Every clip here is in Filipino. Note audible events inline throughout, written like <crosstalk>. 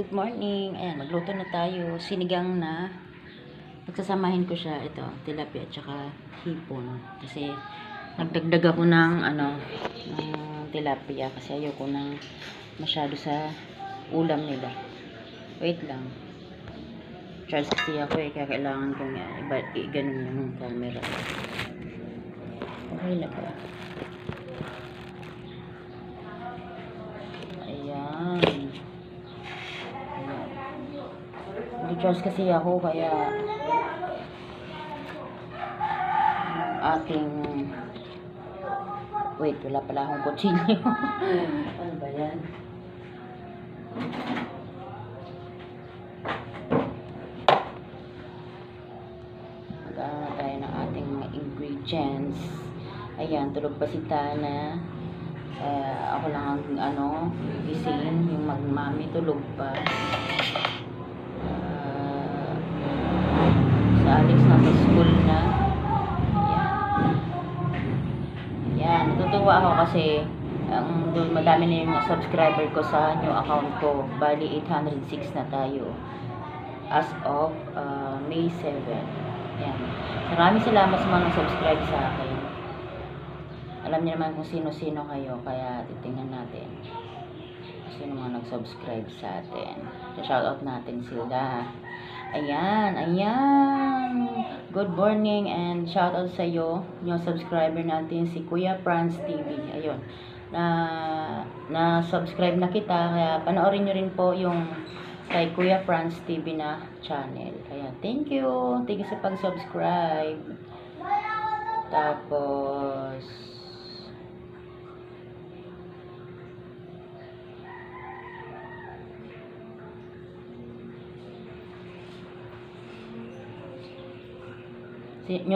Good morning. Ayan, magluto na tayo. Sinigang na. Pagsasamahin ko siya, ito, tilapia at saka hipon. Kasi, nagdagdag ako ng, ano, ng tilapia. Kasi ayoko nang masyado sa ulam nila. Wait lang. Charles kasi ako eh, kaya kailangan kong iba, i- ganun yung camera. Okay na ba? Ayan. Ayan. Hindi Charles kasi ako, kaya ating wait, wala pala akong kutsilyo. <laughs> ano ba yan? Na tayo ng ating mga ingredients. Ayan, tulog pa si Tana. Eh, ako lang ang ano, gising. Yung magmami tulog pa. Ayan, natutuwa ako kasi doon madami na yung subscriber ko sa new account ko. Bali 806 na tayo as of uh, May 7. Ayan. Maraming salamat sa mga subscribe sa akin. Alam niyo naman kung sino-sino kayo, kaya titingnan natin. Sino mga nag-subscribe sa atin. Shoutout natin sila. Ayan, ayan. Good morning and shoutout sa iyo, yung subscriber natin si Kuya Franz TV. Ayun. Na na subscribe na kita kaya panoorin niyo rin po yung kay Kuya Franz TV na channel. Kaya thank you. Thank you sa pag-subscribe. Tapos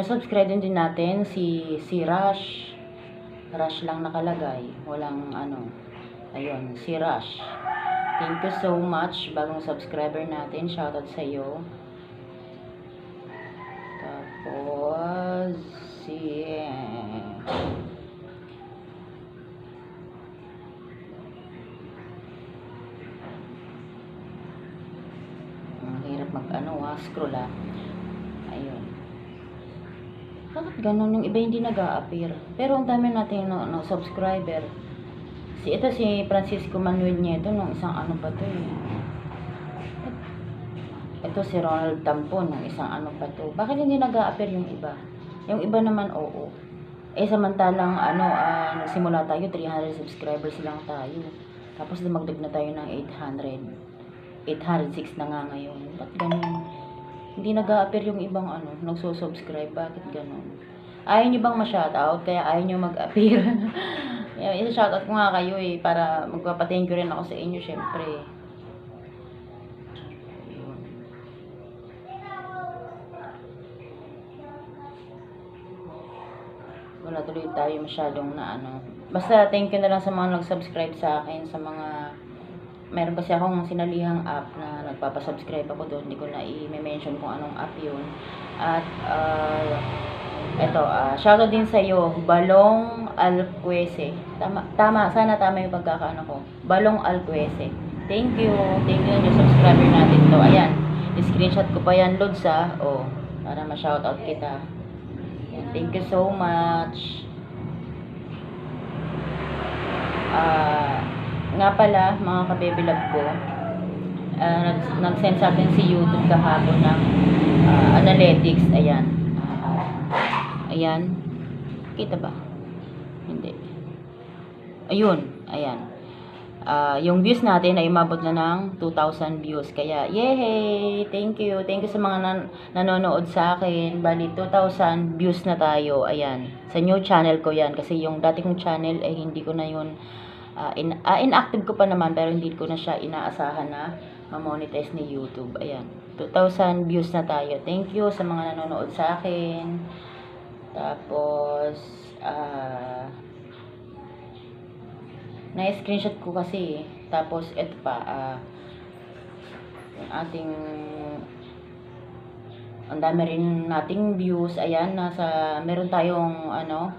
subscribe din, din natin si si Rush. Rush lang nakalagay. Walang ano. Ayun, si Rush. Thank you so much bagong subscriber natin. Shoutout sa iyo. Tapos si Ang hirap mag ano ah, scroll ah. Bakit ganun? Yung iba hindi nag appear Pero ang dami natin no, no, subscriber. Si ito si Francisco Manuel Nieto nung isang ano pa to eh. Ito si Ronald Tampo nung isang ano pa to. Bakit hindi nag appear yung iba? Yung iba naman oo. Eh samantalang ano ah, nagsimula tayo 300 subscribers lang tayo. Tapos dumagdag na tayo ng 800. 806 na nga ngayon. Ba't ganun? Hindi nag appear yung ibang ano, nagsusubscribe. Bakit ganun? Ayaw nyo bang ma-shoutout? Kaya ayaw nyo mag-appear. <laughs> isa-shoutout ko nga kayo eh, para magpapatingin ko rin ako sa inyo, syempre. Wala tuloy tayo masyadong na ano. Basta thank you na lang sa mga nag-subscribe sa akin, sa mga meron kasi akong sinalihang app na nagpapasubscribe ako doon. Hindi ko na i-mention kung anong app yun. At, uh, eto, uh, shoutout din sa iyo, Balong Alcuese. Tama, tama, sana tama yung pagkakaano ko. Balong Alcuese. Thank you. Thank you yung subscriber natin to. Ayan. I-screenshot ko pa yan, Lods, ah. O, para ma-shoutout kita. Thank you so much. Ah, nga pala, mga kabebilab ko, ah, nag, nag-send sa atin si YouTube kahapon ng ah, analytics. Ayan. Ah, ayan. Kita ba? Hindi. Ayun. Ayan. Ah, yung views natin ay umabot na ng 2,000 views. Kaya, yay! Thank you. Thank you sa mga nan nanonood sa akin. Bali, 2,000 views na tayo. Ayan. Sa new channel ko yan. Kasi yung dati kong channel ay hindi ko na yun ah, in, ah, inactive ko pa naman pero hindi ko na siya inaasahan na ma-monetize ni YouTube. Ayan. 2,000 views na tayo. Thank you sa mga nanonood sa akin. Tapos, ah, na-screenshot ko kasi. Tapos, eto pa, ah, yung ating ang dami rin nating views. Ayan, nasa, meron tayong, ano,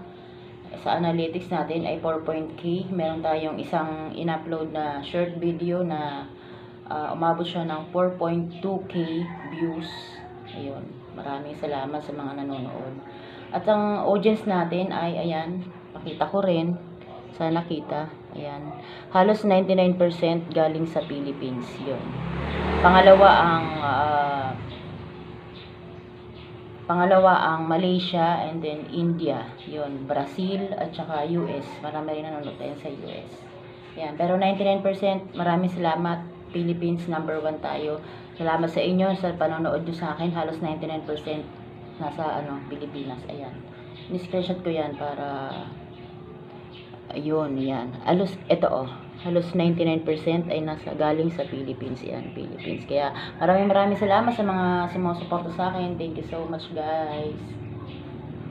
sa analytics natin ay 4.k. Meron tayong isang in-upload na short video na Ah, umabot siya ng 4.2k views. Ayun. Maraming salamat sa mga nanonood. At ang audience natin ay, ayan, pakita ko rin. Sana kita. Ayan. Halos 99% galing sa Philippines. Yun. Pangalawa ang ah, Pangalawa ang Malaysia and then India. Yun, Brazil at saka US. Marami rin nanonood tayo sa US. Yan, pero 99% maraming salamat. Philippines number 1 tayo. Salamat sa inyo sa panonood nyo sa akin. Halos 99% nasa ano, Pilipinas. Ayan. Ni-screenshot ko yan para ayun, yan. Halos, ito oh. Halos 99% ay nasa galing sa Philippines yan, Philippines. Kaya maraming maraming salamat sa mga sumusuporta sa akin. Thank you so much, guys.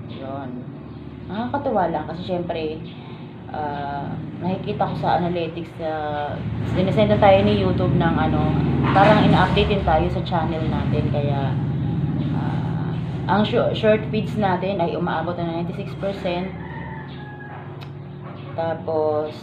Yun. Nakakatuwa lang kasi syempre ah, nakikita ko sa analytics na sinesend na tayo ni YouTube ng ano, parang ina-update din tayo sa channel natin kaya ah, ang short, short feeds natin ay umaabot na 96%. Tapos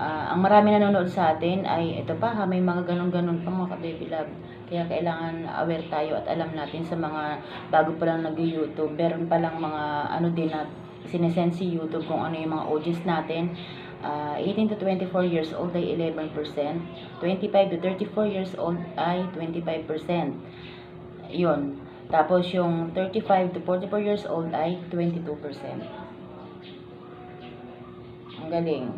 ah, ang marami nanonood sa atin ay ito pa ha, may mga ganun-ganun pa mga ka-baby love. Kaya kailangan aware tayo at alam natin sa mga bago pa lang nag-YouTube. Meron pa lang mga ano din na sinesend si YouTube kung ano yung mga audience natin. Ah, 18 to 24 years old ay 11%. 25 to 34 years old ay 25%. Yun. Tapos yung 35 to 44 years old ay 22%. Ang galing.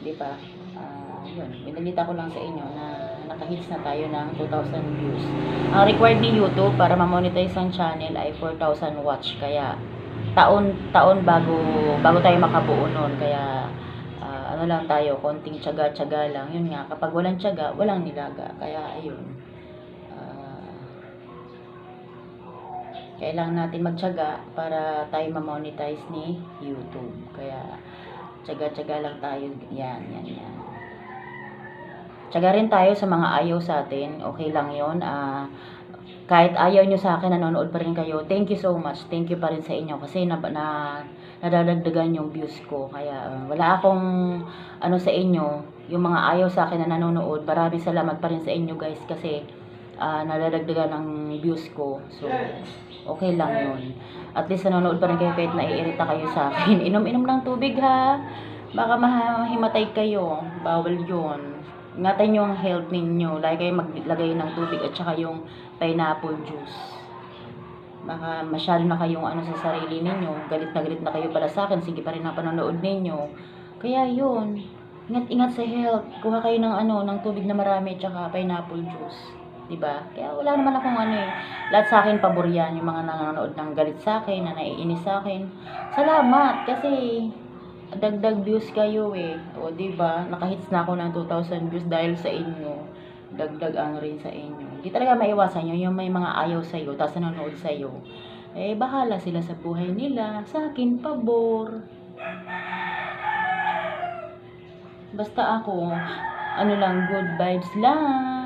Di ba? Ah, yun. Binalita ko lang sa inyo na nakahits na tayo ng 2,000 views. Ang required ni YouTube para ma-monetize ang channel ay 4,000 watch. Kaya taon taon bago bago tayo makabuo noon. Kaya ah, ano lang tayo, konting tiyaga-tiyaga lang. Yun nga, kapag walang tiyaga, walang nilaga. Kaya ayun. Ah, kailangan natin magtiyaga para tayo ma-monetize ni YouTube. Kaya tiyaga-tiyaga lang tayo. Yan, yan, yan. Tiyaga rin tayo sa mga ayaw sa atin. Okay lang yon Ah, kahit ayaw nyo sa akin, nanonood pa rin kayo. Thank you so much. Thank you pa rin sa inyo kasi na, na nadadagdagan yung views ko. Kaya uh, wala akong ano sa inyo, yung mga ayaw sa akin na nanonood. Maraming salamat pa rin sa inyo guys kasi ah, nadadagdagan ng views ko. So, okay lang yun. At least nanonood pa rin kayo kahit naiirita kayo sa akin. <laughs> Inom-inom ng tubig ha. Baka mahimatay kayo. Bawal yun. Ingatan nyo ang health ninyo. Lagi kayo maglagay ng tubig at saka yung pineapple juice. Baka masyado na kayong ano sa sarili ninyo. Galit na galit na kayo para sa akin. Sige pa rin ang panonood ninyo. Kaya yun. Ingat-ingat sa health. Kuha kayo ng ano, ng tubig na marami at saka pineapple juice. 'Di ba? Kaya wala naman akong ano eh. Lahat sa akin pabor yan, yung mga nanonood ng galit sa akin, na naiinis sa akin. Salamat kasi dagdag views kayo eh. O 'di ba? Nakahits na ako ng 2,000 views dahil sa inyo. Dagdag ang rin sa inyo. Hindi talaga maiwasan yun, yung may mga ayaw sa iyo, tapos nanonood sa iyo. Eh, bahala sila sa buhay nila. Sa akin, pabor. Basta ako, ano lang, good vibes lang.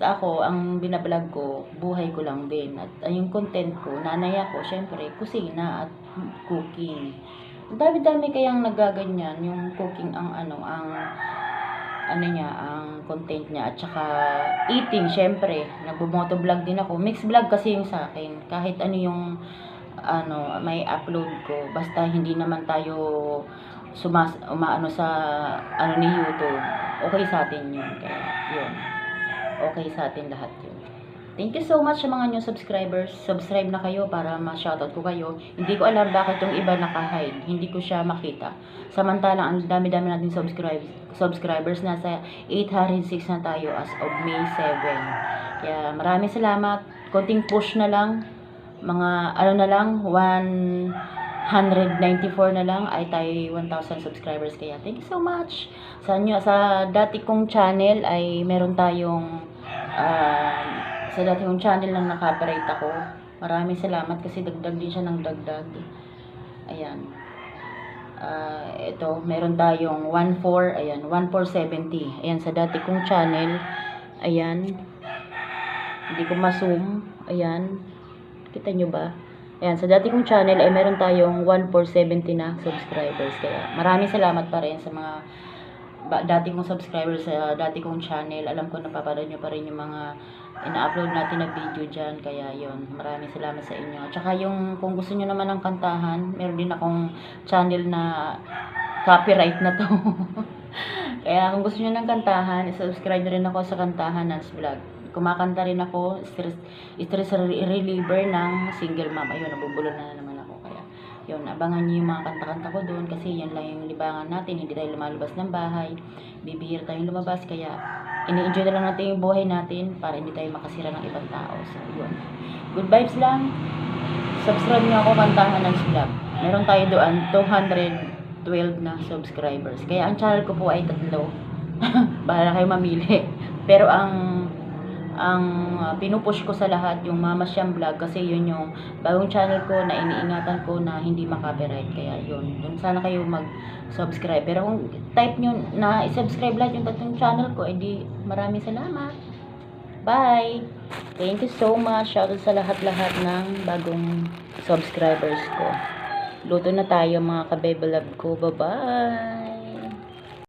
Basta ako, ang binablog ko, buhay ko lang din. At uh, yung content ko, nanay ako, syempre, kusina at cooking. Dami-dami kayang nagaganyan, yung cooking ang ano, ang ano niya, ang content niya, at saka eating, syempre, nagbumoto vlog din ako. Mix vlog kasi yung sa akin. Kahit ano yung ano, may upload ko. Basta hindi naman tayo sumas umaano sa ano ni YouTube. Okay sa atin 'yun. Kaya 'yun. Okay sa atin lahat 'yun. Thank you so much sa mga new subscribers. Subscribe na kayo para ma-shoutout ko kayo. Hindi ko alam bakit yung iba naka-hide. Hindi ko siya makita. Samantalang ang dami-dami natin subscribe, subscribers. Nasa 806 na tayo as of May 7. Kaya maraming salamat. Konting push na lang. Mga ano na lang, 194 na lang ay tayo 1,000 subscribers. Kaya thank you so much. Sa, nyo, sa dati kong channel ay meron tayong ah, sa dati kong channel lang naka-operate ako. Maraming salamat kasi dagdag din siya ng dagdag. Ayan. Ah, ito, meron tayong 14, ayan, 1470. Ayan, sa dati kong channel. Ayan. Hindi ko ma-zoom. Ayan. Kita nyo ba? Ayan, sa dati kong channel ay meron tayong 1470 na subscribers. Kaya maraming salamat pa rin sa mga dati kong subscriber sa dati kong channel. Alam ko napapanood nyo pa rin yung mga ina-upload natin na video dyan. Kaya yon maraming salamat sa inyo. Tsaka yung kung gusto nyo naman ng kantahan, meron din akong channel na copyright na to. <laughs> Kaya kung gusto nyo ng kantahan, subscribe rin ako sa kantahan Nance Vlog. Kumakanta rin ako, stress, stress reliever ng single mom. Ayun, nabubulol na naman yun, abangan nyo yung mga kanta-kanta ko doon kasi yan lang yung libangan natin. Hindi tayo lumalabas ng bahay. Bibihira tayong lumabas. Kaya, ini-enjoy na lang natin yung buhay natin para hindi tayo makasira ng ibang tao. So, yun. Good vibes lang. Subscribe nyo ako kantahan ng vlog. Meron tayo doon 212 na subscribers. Kaya ang channel ko po ay tatlo. <laughs> Bahala kayo mamili. Pero ang ang uh, pinupush ko sa lahat yung Mama Siyam Vlog kasi yun yung bagong channel ko na iniingatan ko na hindi makapiright kaya yun dun sana kayo mag-subscribe. Pero kung type nyo na i-subscribe lahat yung tatlong channel ko edi maraming salamat. Bye! Thank you so much. Shout out sa lahat-lahat ng bagong subscribers ko. Luto na tayo mga kabebe love ko. Bye bye